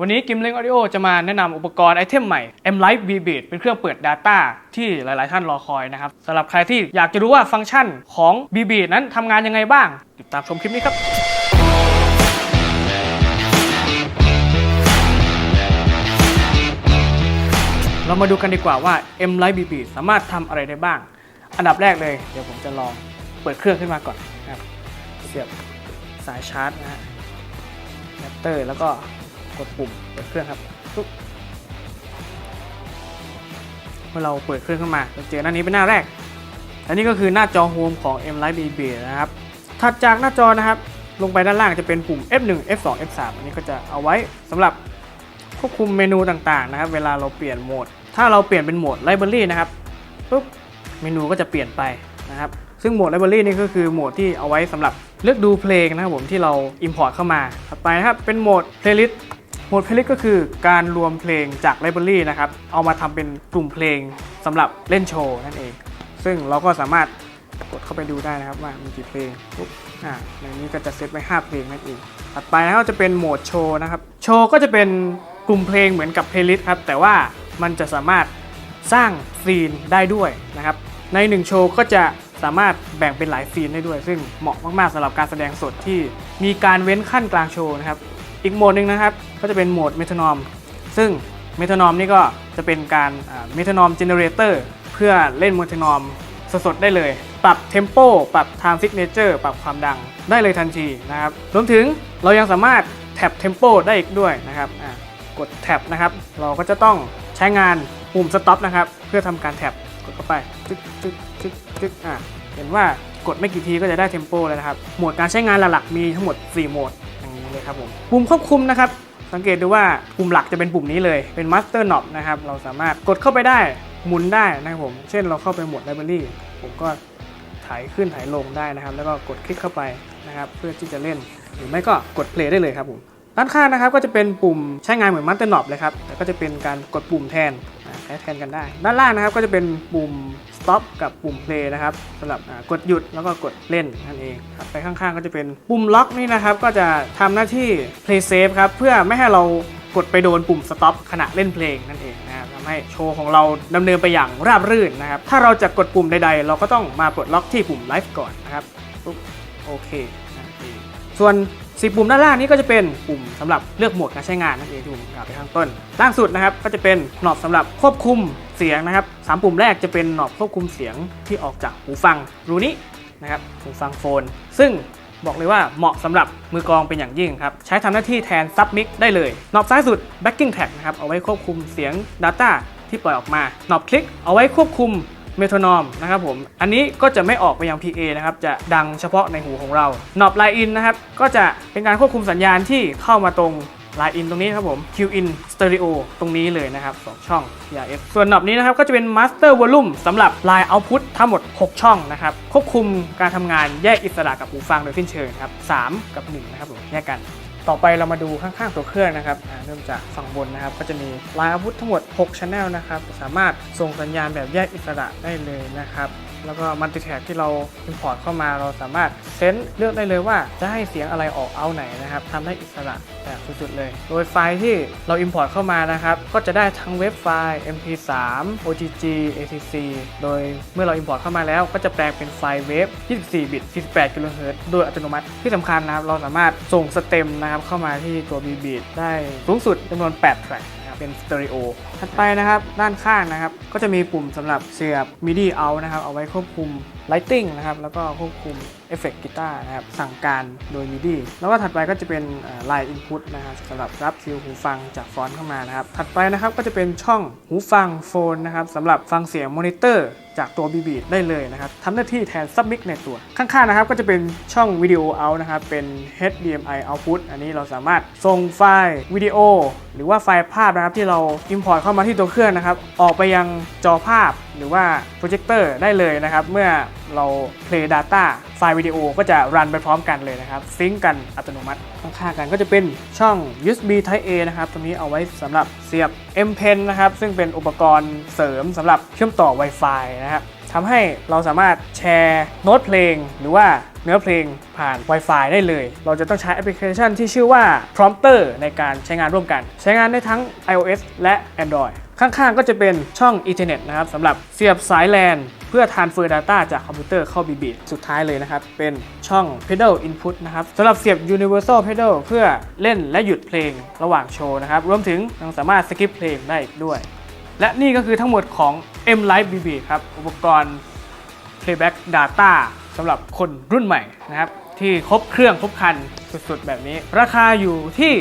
วันนี้กิมเล้งออดิโอจะมาแนะนำอุปกรณ์ไอเทมใหม่ M Live V Beat เป็นเครื่องเปิด Data ที่หลาย ๆ ท่านรอคอยนะครับสำหรับใครที่อยากจะรู้ว่าฟังก์ชันของ V Beat นั้นทำงานยังไงบ้าง ติดตามชมคลิปนี้ครับ เรามาดูกันดีกว่าว่า M Live V Beat สามารถทำอะไรได้บ้าง อันดับแรกเลยเดี๋ยวผมจะลองเปิดเครื่องขึ้นมาก่อนนะครับเสียบสายชาร์จนะฮะแรปเตอร์แล้วก็ กดปุ่มเปิดเครื่องครับปุ๊บเมื่อเราเปิดเครื่องขึ้นมาเราเจอหน้านี้เป็นหน้าแรกและนี่ก็คือหน้าจอโฮมของ M Live BB นะครับ ถัดจากหน้าจอนะครับ ลงไปด้านล่างจะเป็นปุ่ม F1 F2 F3 อันนี้ก็จะเอาไว้สำหรับควบคุมเมนูต่างๆนะครับ เวลาเราเปลี่ยนโหมด ถ้าเราเปลี่ยนเป็นโหมด Library นะครับปุ๊บเมนูก็จะเปลี่ยนไปนะครับซึ่งโหมด Library นี่ก็คือโหมดที่เอาไว้สำหรับเลือกดูเพลงนะครับผมที่เรา Import เข้ามา ถัดไปนะครับเป็นโหมด Playlist หมด Playlist ก็คือการรวมเพลงจาก Library นะครับ เอามาทำเป็นกลุ่มเพลงสำหรับเล่นโชว์นั่นเอง ซึ่งเราก็สามารถกดเข้าไปดูได้นะครับว่ามีกี่เพลงปุ๊บอ่าในนี้ก็จะเซตไว้5เพลงนั่นเอง ถัดไปนะครับจะเป็นโหมดโชว์นะครับ โชว์ก็จะเป็นกลุ่มเพลงเหมือนกับเพลย์ลิสต์ครับ แต่ว่ามันจะสามารถสร้างซีนได้ด้วยนะครับ ในหนึ่งโชว์ก็จะสามารถแบ่งเป็นหลายซีนได้ด้วย ซึ่งเหมาะมากๆสำหรับการแสดงสดที่มีการเว้นขั้นกลางโชว์นะครับ อีกโหมดหนึ่งนะครับ ก็จะเป็นโหมดเมทานอม ซึ่งเมทานอมนี่ก็จะเป็นการเมทานอมเจเนเรเตอร์เพื่อเล่นเมทานอมสดๆได้เลย ปรับเทมโปปรับ time signature ปรับความดังได้เลยทันทีนะครับ รวมถึงเรายังสามารถแท็บเทมโปได้อีกด้วยนะครับอะกดแท็บนะครับ เราก็จะต้องใช้งานปุ่มสต็อปนะครับ เพื่อทำการแท็บกดเข้าไปจึ๊กจึ๊กจึ๊กจึ๊กอะเห็นว่ากดไม่กี่ทีก็จะได้เทมโปแล้วนะครับ โหมดการใช้งานหลักๆมีทั้งหมด 4 โหมดอย่างนี้เลยครับผม ปุ่มควบคุมนะครับ สังเกตดูว่าปุ่มหลักจะเป็นปุ่มนี้เลยเป็น Master Knob นะครับ เราสามารถกดเข้าไปได้หมุนได้นะครับผม เช่นเราเข้าไปหมด Library ผมก็ถ่ายขึ้นถ่ายลงได้นะครับ แล้วก็กดคลิกเข้าไปนะครับ เพื่อที่จะเล่น หรือไม่ก็กด play ได้เลยครับผมด้านข้างนะครับก็จะเป็นปุ่มใช้งานเหมือน Master Knob เลยครับแต่ก็จะเป็นการกดปุ่มแทน ช้แทนกันได้ ด้านล่างนะครับก็จะเป็นปุ่ม stop กับปุ่ม play นะครับสำหรับกดหยุดแล้วก็กดเล่นนั่นเองครับไปข้างๆ ก็จะเป็นปุ่มล็อกนี่นะครับ ก็จะทำหน้าที่ play safe ครับเพื่อไม่ให้เรากดไปโดนปุ่ม stop ขณะเล่นเพลงนั่นเองนะครับทำให้โชว์ของเราดำเนินไปอย่างราบรื่นนะครับ ถ้าเราจะกดปุ่มใดๆ เราก็ต้องมาปลดล็อกที่ปุ่ม live ก่อนนะครับปุ๊บโอเคส่วน สีปุ่มด้านล่างนี้ก็จะเป็นปุ่มสำหรับเลือกโหมดการใช้งานนั่นเองที่ผมกล่าวไปข้างต้น ล่างสุดนะครับก็จะเป็นหนอบสำหรับควบคุมเสียงนะครับสามปุ่มแรกจะเป็นหนอบควบคุมเสียงที่ออกจากหูฟังรูนี้นะครับหูฟังโฟน ซึ่งบอกเลยว่าเหมาะสำหรับมือกองเป็นอย่างยิ่งครับ ใช้ทำหน้าที่แทนซับมิกได้เลยหนอบซ้ายสุด backing track นะครับเอาไว้ควบคุมเสียง Data ที่ปล่อยออกมาหนอบคลิกเอาไว้ควบคุม เมโทรนอมนะครับผม อันนี้ก็จะไม่ออกไปยัง PA นะครับ จะดังเฉพาะในหูของเรานอบไลน์อินนะครับ ก็จะเป็นการควบคุมสัญญาณที่เข้ามาตรงไลน์อินตรงนี้ครับผม Q in Stereo ตรงนี้เลยนะครับ2ช่อง PRF ส่วนนอบนี้นะครับก็จะเป็น Master Volume สำหรับ Line Output ทั้งหมด 6 ช่องนะครับ ควบคุมการทำงานแยกอิสระกับหูฟังโดยสิ้นเชิงครับ 3 กับ 1 นะครับผม แยกกัน ต่อไปเรามาดูข้างๆตัวเครื่องนะครับเริ่มจากฝั่งบนนะครับ ก็จะมีลายอาวุธทั้งหมด 6 Channel นะครับ สามารถส่งสัญญาณแบบแยกอิสระได้เลยนะครับ แล้วก็มัลติแท็กที่เรา Import เข้ามาเราสามารถเซนเลือกได้เลยว่าจะให้เสียงอะไรออกเอาไหนนะครับทำได้อิสระแบบสุดๆเลย โดยไฟล์ที่เรา Import เข้ามานะครับ ก็จะได้ทั้งเว็บไฟล์ MP3 OGG ACC โดยเมื่อเรา Import เข้ามาแล้วก็จะแปลงเป็นไฟล์เวฟ24 บิต 48กิโลเฮิรตซ์โดยอัตโนมัติที่สำคัญนะครับ เราสามารถส่งสเต็มนะครับเข้ามาที่ตัว B Beat ได้สูงสุดจำนวน8แทร็ก เป็นสเตอริโอถัดไปนะครับด้านข้างนะครับ ก็จะมีปุ่มสำหรับเสียบ MIDI out นะครับ เอาไว้ควบคุม Lighting นะครับ แล้วก็ควบคุมเอฟเฟกต์กีตาร์นะครับ สั่งการโดย MIDI แล้วก็ถัดไปก็จะเป็น line Input นะครับสำหรับรับฟิลหูฟังจากฟอนต์เข้ามานะครับ ถัดไปนะครับก็จะเป็นช่องหูฟังโฟนนะครับสำหรับฟังเสียงมอนิเตอร์ จากตัว b b ได้เลยนะครับทำหน้าที่แทนซับมิกในตัว ข้างๆนะครับก็จะเป็นช่องวิดีโอเอานะครับเป็น HDMI output อันนี้เราสามารถส่งไฟล์วิดีโอ หรือว่าไฟล์ภาพนะครับที่เรา Import เข้ามาที่ตัวเครื่องนะครับออกไปยังจอภาพหรือว่าโปรเจคเตอร์ได้เลยนะครับเมื่อ เรา play data ไฟล์วิดีโอก็จะรันไปพร้อมกันเลยนะครับซิงก์กันอัตโนมัติข้างๆกันก็จะเป็นช่อง USB Type A นะครับตรงนี้เอาไว้สำหรับเสียบ M Pen นะครับซึ่งเป็นอุปกรณ์เสริมสำหรับเชื่อมต่อ Wi-Fi นะครับทำให้เราสามารถแชร์โน้ตเพลง หรือว่าเนื้อเพลงผ่าน Wi-Fi ได้เลย เราจะต้องใช้แอปพลิเคชันที่ชื่อว่า Prompter ในการใช้งานร่วมกัน ใช้งานได้ทั้ง iOS และ Android ข้างๆ ก็จะเป็นช่อง Ethernet นะครับสำหรับเสียบสาย LAN เพื่อ transfer data จากคอมพิวเตอร์เข้า BB สุดท้ายเลยนะครับ เป็นช่อง pedal input นะครับสำหรับเสียบ universal pedal เพื่อเล่นและหยุดเพลงระหว่างโชว์นะครับ รวมถึงยังสามารถสกิปเพลงได้อีกด้วย และนี่ก็คือทั้งหมดของ M Live BB ครับ อุปกรณ์ Playback Data สำหรับคนรุ่นใหม่นะครับ ที่ครบเครื่องครบคันสุดๆ แบบนี้ ราคาอยู่ที่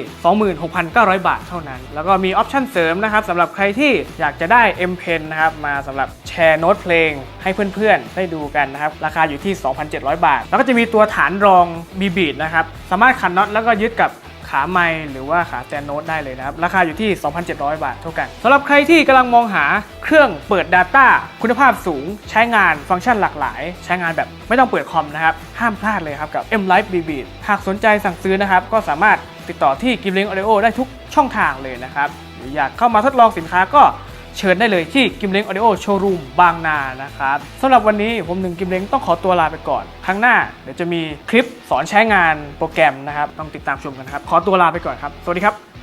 26,900 บาทเท่านั้น แล้วก็มีออปชั่นเสริมนะครับสำหรับใครที่อยากจะได้ M Pen นะครับมาสำหรับแชร์โน้ตเพลงให้เพื่อนๆ ได้ดูกันนะครับ ราคาอยู่ที่ 2,700 บาท แล้วก็จะมีตัวฐานรองบีบีดนะครับ สามารถขันน็อตแล้วก็ยึดกับ ขาไม้หรือว่าขาแตนโน้ตได้เลยนะครับ ราคาอยู่ที่ 2,700 บาทเท่ากันสำหรับใครที่กำลังมองหาเครื่องเปิด Data คุณภาพสูง ใช้งานฟังก์ชันหลากหลาย ใช้งานแบบไม่ต้องเปิดคอมนะครับ ห้ามพลาดเลยครับกับ M Life BB หากสนใจสั่งซื้อนะครับ ก็สามารถติดต่อที่ g i m l i n k Audio ได้ทุกช่องทางเลยนะครับหรืออยากเข้ามาทดลองสินค้าก็ เชิญได้เลยที่กิมเล้งออดิโอโชว์รูมบางนานะครับสำหรับวันนี้ผมหนึ่งกิมเล้งต้องขอตัวลาไปก่อน ครั้งหน้าเดี๋ยวจะมีคลิปสอนใช้งานโปรแกรมนะครับ ต้องติดตามชมกันครับ ขอตัวลาไปก่อนครับ สวัสดีครับ